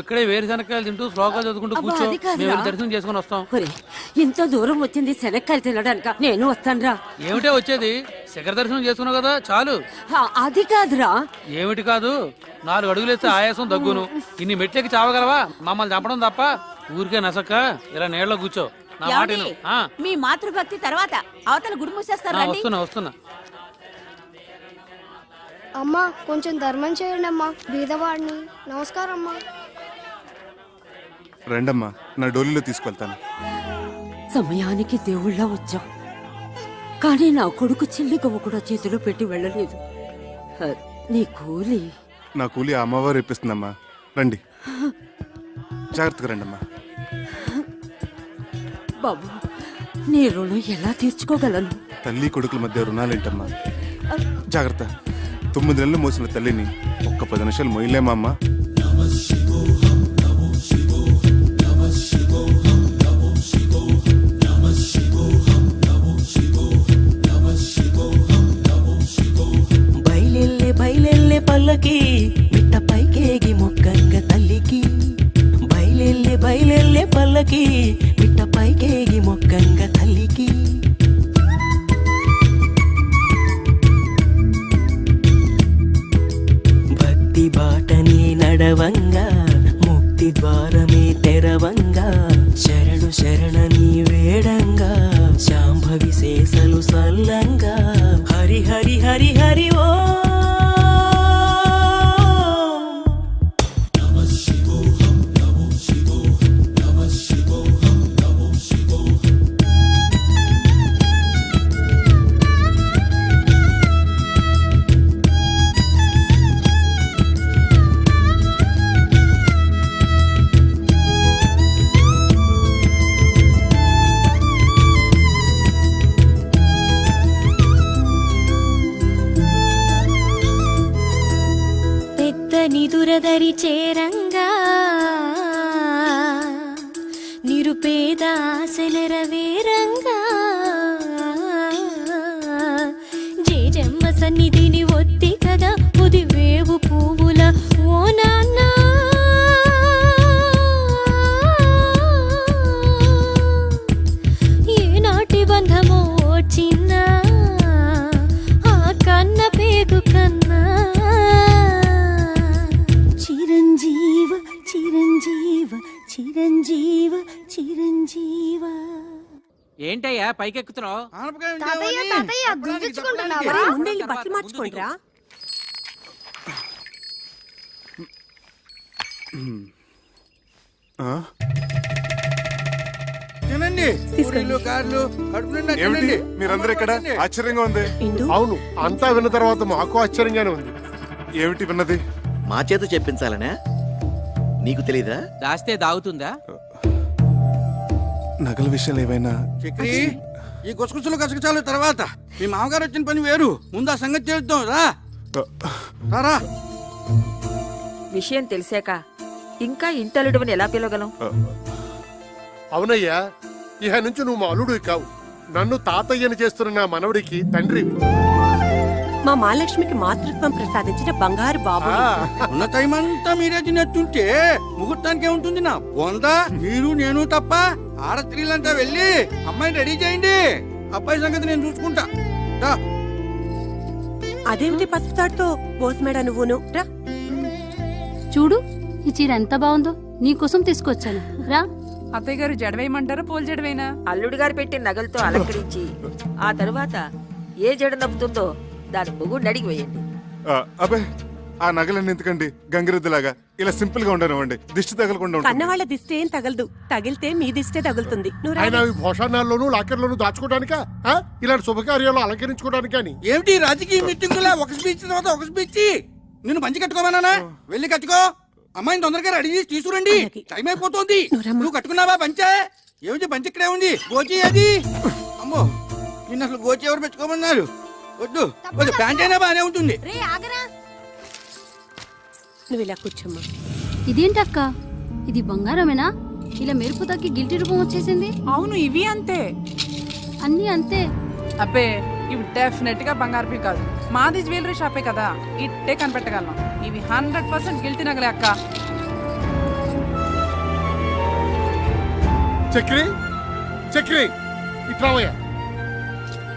నువ్వు ఇక్కడే వేరుశనక్కాయలు తింటూ శ్లోకాలు చదువుకుంటూ అబ్బా, కూర్చో. అది కాదురా. మేము వెళ్ళి దర్శనం చేసుకుని వస్తాం. ఒరే ఇంత దూరం వచ్చింది శనక్కాయలు తినడానిక. నేను వస్తానురా. ఏమిటే వచ్చేది? శిఖర దర్శనం చేసుకున్నావు కదా చాలు. ఆ, అది కాదురా. ఏమిటి కాదు? నాలుగు అడుగులు వేస్తే ఆయాసం దగ్గును. ఇన్ని మెట్లకి చావగలవా? మమ్మల్ని చంపడం తప్ప. ఊరికే నసక్క ఇలా నీళ్ళలో కూర్చో. నా మాట విను. ఏమండి? ఆ, మీ మాతృభక్తి తర్వాత. అవతల గుడి మూసేస్తారు ఆ, రండి? వస్తున్నా వస్తున్నా. అమ్మా కొంచెం ధర్మం చేయండి అమ్మా బీదవాడిని. నమస్కారం అమ్మా రండమ్మా నా డోలీలో తీసుకెళ్తాను. సమయానికి దేవుళ్ళ వచ్చాం. కానీ నా కొడుకు చెల్లి గవ్వ కూడా చేతిలో పెట్టి వెళ్ళలేదు. ఆ, నీ కూలి. నా కూలి ఆ అమ్మవారు ఇప్పిస్తుందమ్మా. రండి. జాగ్రత్తగా రండమ్మా. బాబు నీ రుణం ఎలా తీర్చుకోగలను? తల్లి కొడుకుల మధ్య రుణాలేంటమ్మా? జాగ్రత్త. తొమ్మిది నెలలు మోసిన తల్లిని ఒక్క పది నిమిషాలు మొయ్యలేమా అమ్మా? పల్లకి మిట్ట పైకేగి మొక్కంగ తల్లికి. బయలెల్లే బయలెల్లే పల్లకి మిట్ట పైకేగి మొక్కంగ తల్లికి. భక్తి బాటని నడవంగా ముక్తి ద్వారమే తెరవంగా శరణు శరణని వేడంగా శాంభవి శేషలు సల్లంగా. హరి హరి హరి హరి ఓ సన్నిధిని పైకెక్కుతున్నావు? తాతయ్య తాతయ్య గుర్తించుకుంటున్నావా ముందెళ్ళి బట్టలు మార్చుకుంటారా ఆ? తినండి. పూరీలు కార్లు కడుపు నిండా ఏమిటి? తినండి. మీరందరూ ఇక్కడ ఆశ్చర్యంగా ఉంది. అవును అంతా విన్న తర్వాత మాకు ఆశ్చర్యంగానే ఉంది. ఏమిటి విన్నది? మా చేత చెప్పించాలనే? నీకు తెలీదా? దాస్తే దాగుతుందా? నగల విషయాలు ఏవైనా? చక్రి ఈ గుసగుసలు గసగసాలు తర్వాత. మీ మామగారు వచ్చిన పని వేరు. ముందు ఆ సంగతి చేద్దాం రా. రా విషయం తెలిసాక ఇంకా ఇంటలుడువని ఎలా పిలవగలం? అవునయ్యా ఇహ నుంచి నువ్వు మా అల్లుడు కావు. నన్ను తాతయ్యని చేస్తున్న నా మనవడికి తండ్రివి. మా మహాలక్ష్మికి మాతృత్వం ప్రసాదించిన బంగారు బాబు. ఉన్న టైం అంతా మీరే తినట్టుంటే ముహూర్తానికి ఏముంటుంది నా? బొందా మీరు నేను తప్ప ఆడ స్త్రీలంతా వెళ్ళి అమ్మాయిని రెడీ చేయండి. అబ్బాయి సంగతి నేను చూసుకుంటా. రా. అదేమిటి పసుపుతాడుతో పోస్మేడ నువ్వును? రా. చూడు ఈ చీర ఎంత బాగుందో. నీకోసం తీసుకొచ్చాను. రా. అత్తయ్య గారు జడవేయమంటారా పోల్ జడవేనా? అల్లుడు గారు పెట్టిన నగలతో అలంకరించి ఆ తరువాత ఏ జడ నప్పుతుందో దాని పొగుడు అడిగి వేయండి అబ్బే ఆ నగలన్నీ ఎందుకండి? గంగిరెద్దులాగా. ఇలా సింపుల్గా ఉండనివ్వండి. దిష్టి తగలకుండా ఉంటుంది. కన్నవాళ్ళ దిష్టి ఏం తగలదు. తగిలితే మీ దిష్టే తగులుతుంది. నువ్వు రా. ఆయన భోషణాల్లోనూ లాకర్లోనూ దాచుకోవడానికా ఆ? ఇలాంటి శుభకార్యాలు అలంకరించుకోవడానికి అని? ఏమిటి ఈ రాజకీయ మీటింగులా? ఒక స్పీచ్ తర్వాత ఒక స్పీచ్. నిన్ను పంచి కట్టుకోమన్నానా? వెళ్ళి కట్టుకో. అమ్మాయిని తొందరగా రెడీ చేసి తీసుకురండి. అలాగే. టైం అయిపోతుంది. నువ్వు కట్టుకున్నావా పంచే ఏమిటి పంచి ఇక్కడే ఉంది? గోచి అది? అమ్మో నిన్ను అసలు గోచి ఎవరు పెట్టుకోమన్నారు వద్దు. వద్దు ప్యాంట్ అయినా బాగానే ఉంటుంది. రే ఆగరా. నువ్వు ఇలా కూర్చోమ్మా. ఇదేంటక్క? ఇది బంగారమేనా? ఇలా మెరుపు తగ్గి గిల్టీ రూపం వచ్చేసింది. అవును ఇవి అంతే. అన్నీ అంతే. అబ్బే ఇవి డెఫినెట్గా బంగారు కాదు. మాది జ్యువెలరీ షాపే కదా. ఇట్టే కనిపెట్టగలం ఇవి హండ్రెడ్ పర్సెంట్ గిల్టీ నగలే అక్క. చక్రి చక్రి ఇట్రావయ్యా.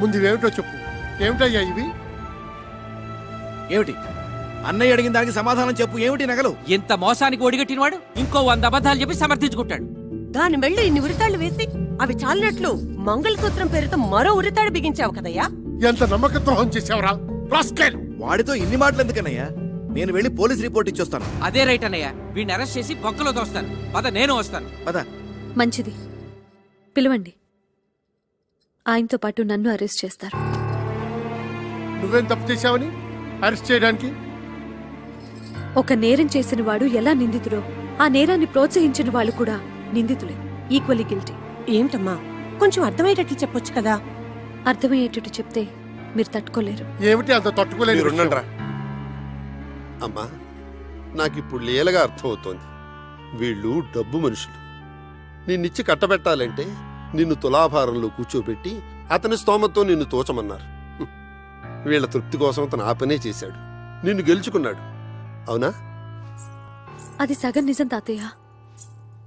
ముందు ఇవేమిటో చెప్పు. ఏమిటయ్యా ఇవి? ఏమిటి? అన్నయ్య అడిగిన దానికి సమాధానం చెప్పు. ఏమిటి నగలు? ఇంత మోసానికి ఒడిగట్టినవాడు ఇంకో వంద అబద్ధాలు చెప్పి సమర్థించుకుంటాడు. దాని మెళ్ళు ఇన్ని ఉరితాళ్ళు వేసి అవి చాలినట్లు మంగళసూత్రం పేరుతో మరో ఉరితాడు బిగించావు కదయ్యా? ఎంత నమ్మక ద్రోహం చేసావురా రాస్కెల్! వాడితో ఇన్ని మాటలు ఎందుకన్నయ్యా నేను వెళ్ళి పోలీస్ రిపోర్ట్ ఇచ్చొస్తాను. అదే రైట్ అన్నయ్య. వీడిని అరెస్ట్ చేసి బొక్కలో తోస్తాను. పద నేను వస్తాను. పద. మంచిది. పిలవండి. ఆయనతో పాటు నన్ను అరెస్ట్ చేస్తారు. నువ్వేం తప్పు చేశావని? అరెస్ట్ చేయడానికి? ఒక నేరం చేసిన వాడు ఎలా నిందితుడో ఆ నేరాన్ని ప్రోత్సహించిన వాళ్ళు కూడా నిందితులే ఈక్వల్లీ గిల్టీ ఏమిటమ్మా? కొంచెం అర్థమయ్యేటట్లు చెప్పొచ్చు కదా? అర్థమయ్యేటట్టు చెప్తే మీరు తట్టుకోలేరు. ఏమిటి అంత? మీరుండండ్రా. అమ్మా నాకిప్పుడు లీలగా అర్థమవుతోంది. వీళ్ళు డబ్బు మనుషులు. నిన్నిచ్చి కట్టబెట్టాలంటే నిన్ను తులాభారంలో కూర్చోబెట్టి అతని స్తోమతో నిన్ను తోచమన్నారు. వీళ్ళ తృప్తి కోసం అతను ఆ పనే చేశాడు. నిన్ను గెలుచుకున్నాడు. అవునా? అది సగం నిజం తాతయ్య.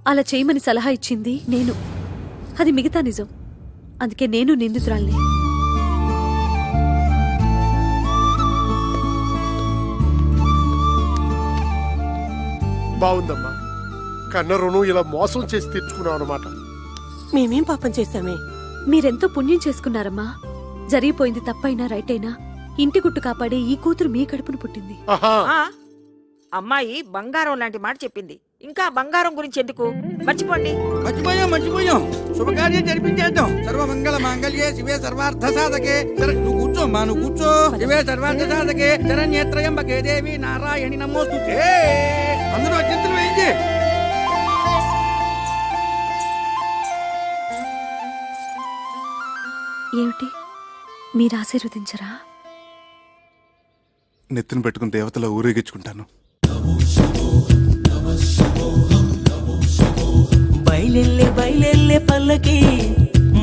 అలా చేయమని సలహా ఇచ్చింది నేను. అది మిగతా నిజం. అందుకే నేను నిందితురాల్ని. బాగుందమ్మా కన్న రుణం ఇలా మోసం చేసి తెచ్చుకున్నావు అనమాట మేమేం పాపం చేశామే? మీరెంతో పుణ్యం చేసుకున్నారమ్మా. జరిగిపోయింది తప్పైనా రైట్ అయినా ఇంటి గుట్టు కాపాడే ఈ కూతురు మీ కడుపును పుట్టింది. అమ్మాయి బంగారం లాంటి మాట చెప్పింది. ఇంకా బంగారం గురించి ఎందుకు? మర్చిపోండి. మర్చిపోయాం మర్చిపోయాం. శుభకార్యం జరిపించేద్దాం. సర్వమంగళ మాంగళ్యే శివే సర్వార్థ సాధకే శర- నువ్వు కూర్చో మా నువ్వు కూర్చో. శివే సర్వార్థ సాధకే శరణ్యేత్రయంబకే దేవి నారాయణి నమోస్తుతే అందరూ అత్యంతరం వేయింది ఏమిటి? మీరు ఆశీర్వదించరా? నెత్తిన పెట్టుకుని దేవతలో ఊరేగించుకుంటాను. బయలెల్లే బయలెల్లే పల్లకి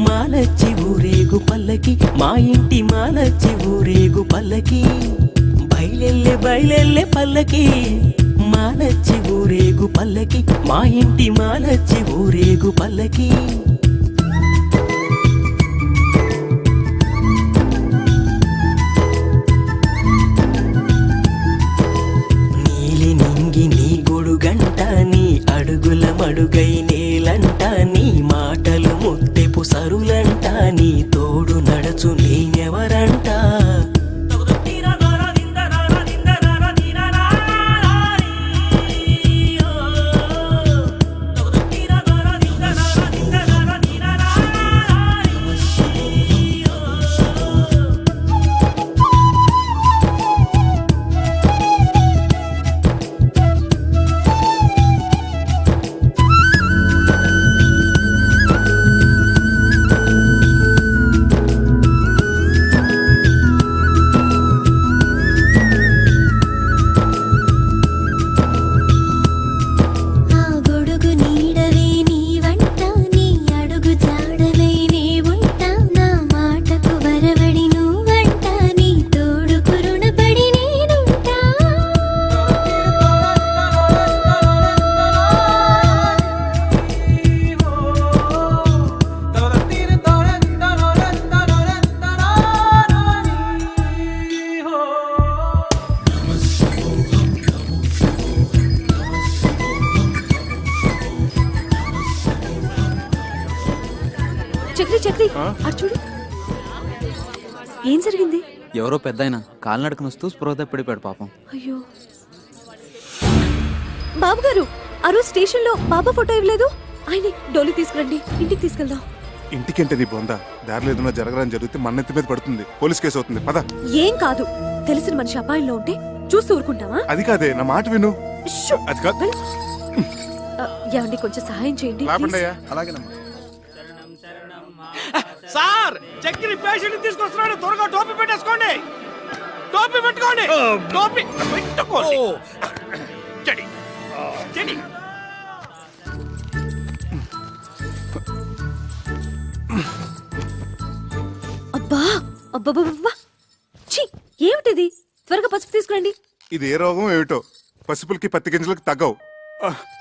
మాలచ్చి ఊరేగు పల్లకి మా ఇంటి మాలచ్చి ఊరేగు పల్లకి. బయలెల్లే బయలెల్లే పల్లకి మాలచ్చి ఊరేగు పల్లకి మా ఇంటి మాలచ్చి ఊరేగు పల్లకి. చక్రి చక్రి. అటు చూడు. ఏం జరిగింది? ఎవరో పెద్ద ఆయన కాలినడకను వస్తూ స్పృహ పడిపోయాడు పాపం. అయ్యో. బాబు గారు ఆ రోజు స్టేషన్లో బాబా ఫోటో ఇవ్వలేదు? ఆయన్ని డోలి తీసుకురండి ఇంటికి తీసుకెళ్దాం. ఇంటికంటే నీ బొంద? దారిలో ఏదైనా జరగడం జరిగితే మన నెత్తి మీద పడుతుంది. పోలీస్ కేసు అవుతుంది. పద. ఏం కాదు. తెలిసిన మనిషి అపాయంలో ఉంటే చూస్తూ ఊరుకుంటావా? అది కాదే నా మాట విను! అది కాదు ఏమండి కొంచెం సహాయం చేయండి అలాగేనమ్మా. సార్ చక్కెర పేషెంట్ తీసుకొస్తున్నాడు. త్వరగా టోపీ పెట్టేసుకోండి. టోపీ పెట్టుకోండి. టోపీ పెట్టుకోండి. చెడి. చెడి. అబ్బా అబ్బబ్బబ్బా ఛీ ఏమిటిది? త్వరగా పసుపు తీసుకురండి. ఇది ఏ రోగం ఏమిటో? పసుపులకి పత్తి గింజలకి తగ్గవు.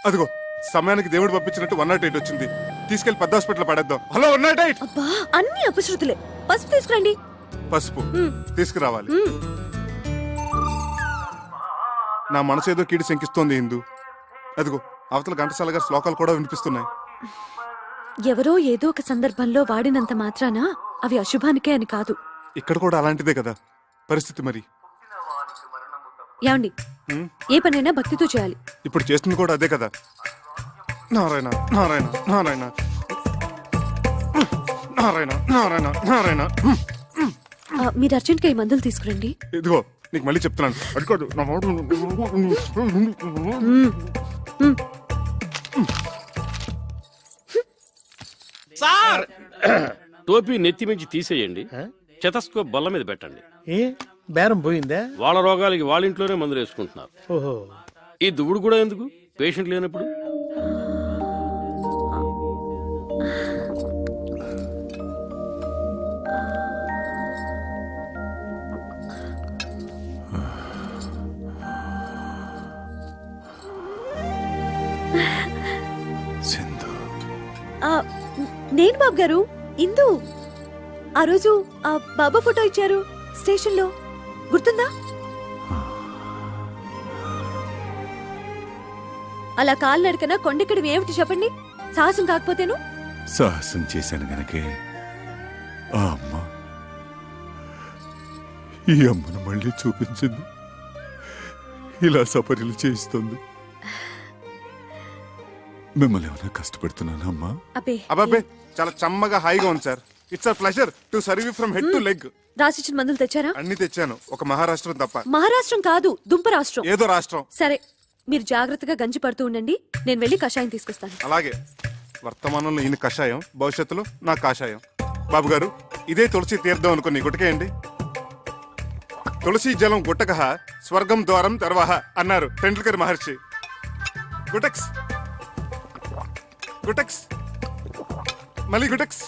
అదిగో. సమయానికి దేవుడు పంపించినట్టు వన్ నాట్ ఎయిట్ వచ్చింది. తీసుకెళ్ళి పెద్ద హాస్పిటల్ పడేద్దాం. హలో వన్ నాట్ ఎయిట్ అబ్బా అన్ని అపశృతులే. పసుపు తీసుకురండి. పసుపు. తీసుకురావాలి. నా మనసు ఏదో కీడి శంకిస్తోంది ఇందు అదిగో అవతల ఘంటసాల గారి శ్లోకాలు కూడా వినిపిస్తున్నాయి. ఎవరో ఏదో ఒక సందర్భంలో వాడినంత మాత్రాన అవి అశుభానికే అని కాదు. ఇక్కడ కూడా అలాంటిదే కదా. పరిస్థితి మరి? మ్. ఏ పనైనా భక్తితో చేయాలి. ఇప్పుడు చేస్తుంది కూడా అదే కదా. నారాయణ నారాయణ నారాయణ. నారాయణ నారాయణ నారాయణ. ఆ, మీరు అర్జెంట్గా ఈ మందులు తీసుకురండి. ఇదిగో నీకు మళ్ళీ చెప్తున్నాను. అడుకోదు నా మాట. సార్! టోపీ నెత్తి మించి తీసేయండి. చెతస్కోప్ బల్ల మీద పెట్టండి. ఏ? బేరం పోయిందా? వాళ్ళ రోగాలకి వాళ్ళ ఇంట్లోనే మందులు వేసుకుంటున్నారు. ఓహో. ఈ దువ్వుడు కూడా ఎందుకు? పేషెంట్ లేనప్పుడు? నేను బాబు గారు ఇందు. ఆ రోజు ఆ బాబా ఫోటో ఇచ్చారు స్టేషన్లో. గుర్తుందా? అలా కాలు నడకన కొండెక్కడం ఏమిటి చెప్పండి? సాహసం కాకపోతేను? సాహసం చేశాను గనకే. ఆ అమ్మ. ఈ అమ్మను మళ్ళీ చూపించింది. ఇలా సపర్యలు చేయిస్తుంది. మిమ్మల్ని ఏమైనా కష్టపెడుతున్నానా అమ్మా? అబ్బే అబ్బాబే చాలా చమ్మగా హాయిగా ఉంది sir. It's a pleasure to serve from head to leg రాసిచ్చిన మందులు తెచ్చారా? అన్ని తెచ్చాను. ఒక మహారాష్ట్రం తప్ప. మహారాష్ట్రం కాదు దుంప రాష్ట్రం. ఏదో రాష్ట్రం. సరే మీరు జాగ్రత్తగా గంజి పడుతూ ఉండండి. నేను వెళ్ళి కషాయం తీసుకొస్తాను. అలాగే. వర్తమానంలో ఈయన కషాయం భవిష్యత్తులో నా కాషాయం. బాబు గారు ఇదే తులసి తీర్థం అనుకుని గుట్టకేయండి తులసి జలం గుట్టక స్వర్గం ద్వారం తర్వాహ అన్నారు టెండూల్కర్ మహర్షి. గుటక్స్. గుటక్స్. మళ్ళీ గుటక్స్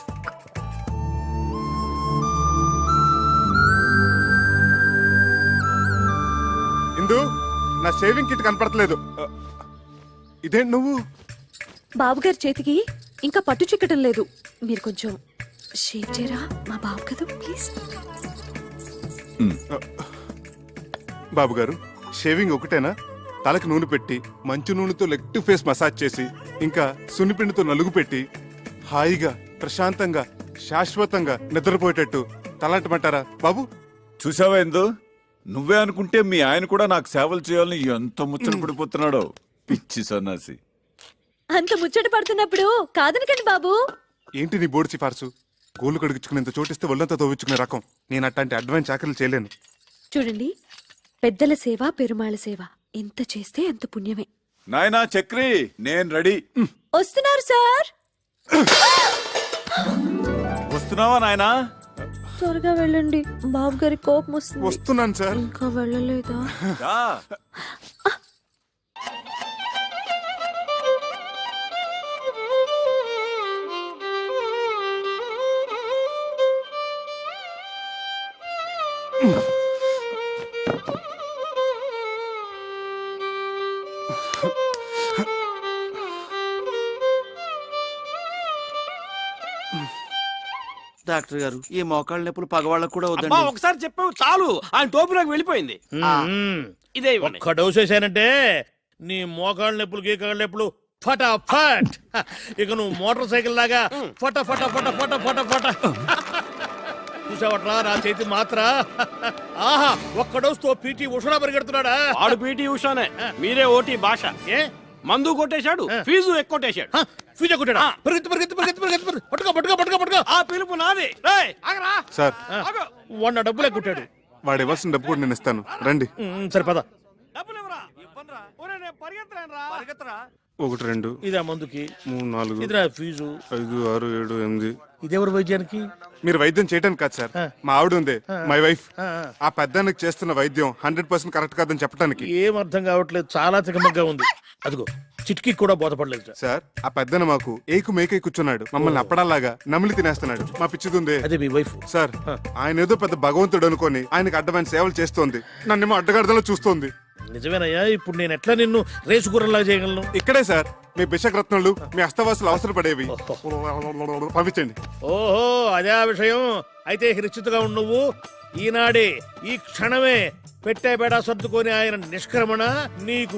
ఇందు నా షేవింగ్ కిట్ కనపడట్లేదు. ఇదేంటి నువ్వు? బాబు గారి చేతికి ఇంకా పట్టు చిక్కటం లేదు. మీరు కొంచెం షేవ్ చేయరా మా బాబు కదా ప్లీజ్. బాబు గారు షేవింగ్ ఒకటేనా? తలకి నూనె పెట్టి మంచు నూనెతో లెగ్ టు ఫేస్ మసాజ్ చేసి ఇంకా సున్నిపిండితో నలుగు పెట్టి హాయిగా ప్రశాంతంగా శాశ్వతంగా నిద్రపోయేటట్టు తలంటమంటారా బాబు? చూసావా ఎందు? నువ్వే అనుకుంటే మీ ఆయన కూడా నాకు సేవలు చేయాలని ఎంత ముచ్చట పడిపోతున్నాడో. పిచ్చి సన్నాసి. అంత ముచ్చట పడుతున్నప్పుడు కాదనకండి బాబు. ఏంటి నీ బోర్డు సిఫార్సు? గోళ్ళు కడిగించుకునేంత చోటిస్తే ఒళ్ళంతా తోవించుకునే రకం. నేను అట్లాంటి అడ్వాన్స్ చాకరీలు చేయలేను. చూడండి పెద్దల సేవ పెరుమాళ సేవ. ఎంత చేస్తే అంత పుణ్యమే. నాయనా చక్రి నేను రెడీ. వస్తున్నారు సార్. వస్తున్నావా నాయనా? త్వరగా వెళ్ళండి. బాబు గారి కోపం వస్తుంది. వస్తున్నాను సార్. ఇంకా వెళ్ళలేదా? డాక్టర్ గారు ఈ మోకాళ్ళ నొప్పులు పగవాళ్ళకు కూడా అబ్బా వద్దండి ఒకసారి చెప్పావు చాలు. ఆయన టోపీ నాకు వెళ్ళిపోయింది. ఇదే ఇవ్వండి. ఒక్క డోస్ వేసానంటే నీ మోకాళ్ళ నొప్పులు గీకాళ్ళ నొప్పులు ఫటాఫట్. ఇక నువ్వు మోటార్ సైకిల్ లాగా ఫట ఫట ఫట ఫట ఫట ఫట. చూసావట్రా నా చేతి మాత్ర. ఆహా ఒక్క డోస్తో పీటీ ఉషడా పరిగెడుతున్నాడా? వాడు పీటీ ఉషానే. మీరే ఓటీ భాష. ఏ? మందు కొట్టేశాడు ఫీజు ఎక్కువటేశాడు హ, ఫ్యూజ్ కొట్టాడా పరిగెత్తు పరిగెత్తు పరిగెత్తు పరిగెత్తు. పట్టుకో పట్టుకో పట్టుకో పట్టుకో. ఆ పిలుపు నాది. రేయ్, ఆగరా. సార్. ఆగు. వాడిన డబ్బులే కొట్టాడు. వాడు ఇవ్వాల్సిన డబ్బు కూడా నేను ఇస్తాను. రండి. సరే పద. ఒకటి రెండు ఇదా మందుకి. మూడు నాలుగు ఫీజు. ఐదు ఆరు ఏడు ఎనిమిది. ఇదెవరు వైద్యానికి? మీరు వైద్యం చేయడానికి కాదు సార్. మా ఆవిడ ఉంది. మై వైఫ్ ఆ, పెద్దానికి చేస్తున్న వైద్యం హండ్రెడ్ పర్సెంట్ కరెక్ట్ కాదని చెప్పడానికి ఏం అర్థం కావట్లేదు. చాలా తికమగ్గా ఉంది. అదిగో చిట్కి కూడా బోధపడలేదు సార్. ఆ పెద్దన మాకు ఏకు మేకై కూర్చున్నాడు. మమ్మల్ని అప్పడాలాగా నమిలి తినేస్తున్నాడు. మా పిచ్చిదుందే. అదే మీ వైఫ్ సార్ ఆయన ఏదో పెద్ద భగవంతుడు అనుకొని ఆయనకు అడ్డమైన సేవలు చేస్తోంది. నన్నేమో అడ్డగడదలో చూస్తోంది. నిజమేనయ్యా ఇప్పుడు నేను ఎట్లా నిన్ను రేసు గుర్రలా చేయగలను? ఇక్కడే సార్ మీ బిషక్రత్నాలు మీ అష్టవాసులు అవసరపడేవి పంపించండి. ఓహో అదే ఆ విషయం. అయితే నిశ్చితగా ఉండు నువ్వు. ఈనాడే ఈ క్షణమే పెట్టే బేడా సర్దుకొని ఆయన నిష్క్రమణ నీకు